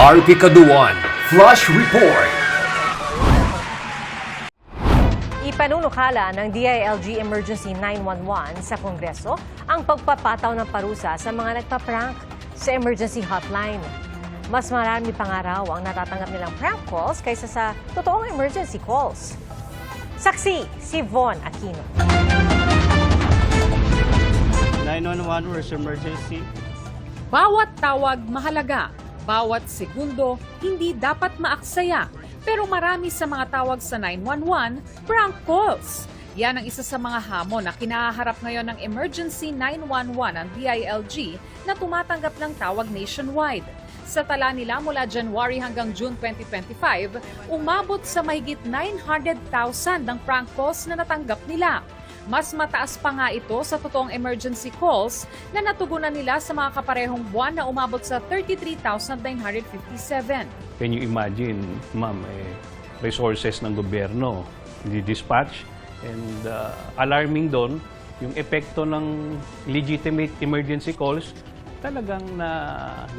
RP Kaduan Flush Report. Ipanunukala ng DILG Emergency 911 sa Kongreso ang pagpapataw ng parusa sa mga nagpa-prank sa emergency hotline. Mas marami pang araw ang natatanggap nilang prank calls kaysa sa totoong emergency calls. Saksi, si Von Aquino. 911 was emergency. Bawat tawag mahalaga, bawat segundo hindi dapat maaksaya. Pero marami sa mga tawag sa 911, prank calls. Yan ang isa sa mga hamon na kinaharap ngayon ng Emergency 911 ang DILG na tumatanggap ng tawag nationwide. Sa tala nila mula January hanggang June 2025, umabot sa mahigit 900,000 ng prank calls na natanggap nila. Mas mataas pa nga ito sa totoong emergency calls na natugunan nila sa mga kaparehong buwan na umabot sa 33,957. Can you imagine, ma'am, eh, resources ng gobyerno, di-dispatch, and uh, alarming doon, yung epekto ng legitimate emergency calls, talagang na,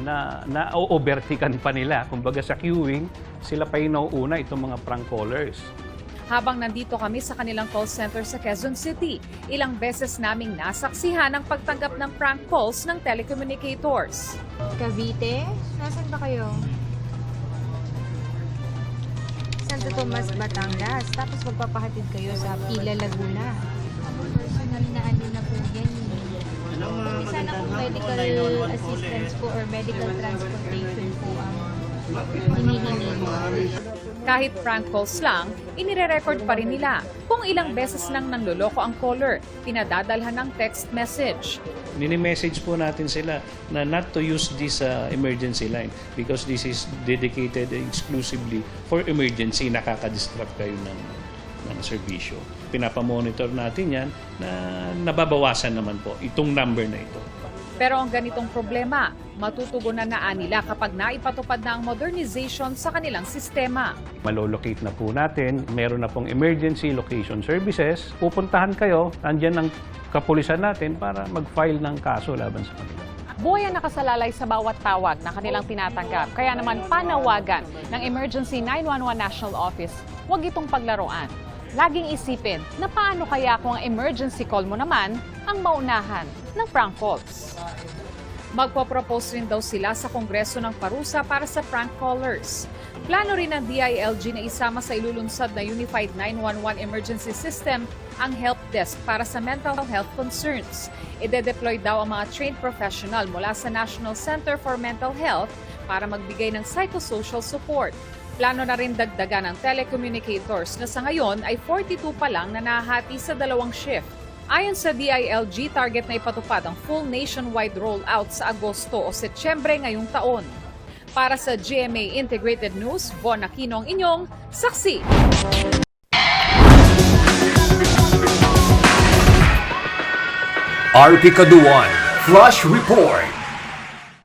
na, na-overtikan pa nila. Kumbaga sa queuing, sila pa yung nauuna itong mga prank callers. Habang nandito kami sa kanilang call center sa Quezon City, ilang beses naming nasaksihan ang pagtanggap ng prank calls ng telecommunicators. Cavite? Nasaan ba kayo? Santo Tomas, Batangas. Tapos magpapahatid kayo sa Pila, Laguna. Personal na ano na po yan. Sana kung medical po, 911 assistance po or medical transportation po ang. Kahit prank calls lang, inire-record pa rin nila kung ilang beses nang nanloloko ang caller, pinadadalhan ng text message. Nini-message po natin sila na not to use this uh, emergency line because this is dedicated exclusively for emergency. Nakaka-distract kayo ng, ng serbisyo. Pinapamonitor natin yan na nababawasan naman po itong number na ito. Pero ang ganitong problema, matutugunan na nila kapag naipatupad na ang modernization sa kanilang sistema. Malolocate na po natin. Meron na pong emergency location services. Pupuntahan kayo, andyan ang kapulisan natin para mag-file ng kaso laban sa kanila. Buhay ang nakasalalay sa bawat tawag na kanilang tinatanggap. Kaya naman panawagan ng Emergency 911 National Office, huwag itong paglaruan. Laging isipin na paano kaya kung ang emergency call mo naman ang maunahan ng prank calls. Magpo-propose rin daw sila sa Kongreso ng parusa para sa prank callers. Plano rin ng DILG na isama sa ilulunsad na Unified 911 Emergency System ang help desk para sa mental health concerns. Ide-deploy daw ang mga trained professional mula sa National Center for Mental Health para magbigay ng psychosocial support. Plano na rin dagdagan ng telecommunicators na sa ngayon ay 42 pa lang na nahati sa dalawang shift. Ayon sa DILG, target na ipatupad ang full nationwide rollout sa Agosto o Setyembre ngayong taon. Para sa GMA Integrated News, Von Aquino ang inyong saksi. RP Kaduan Flush Report.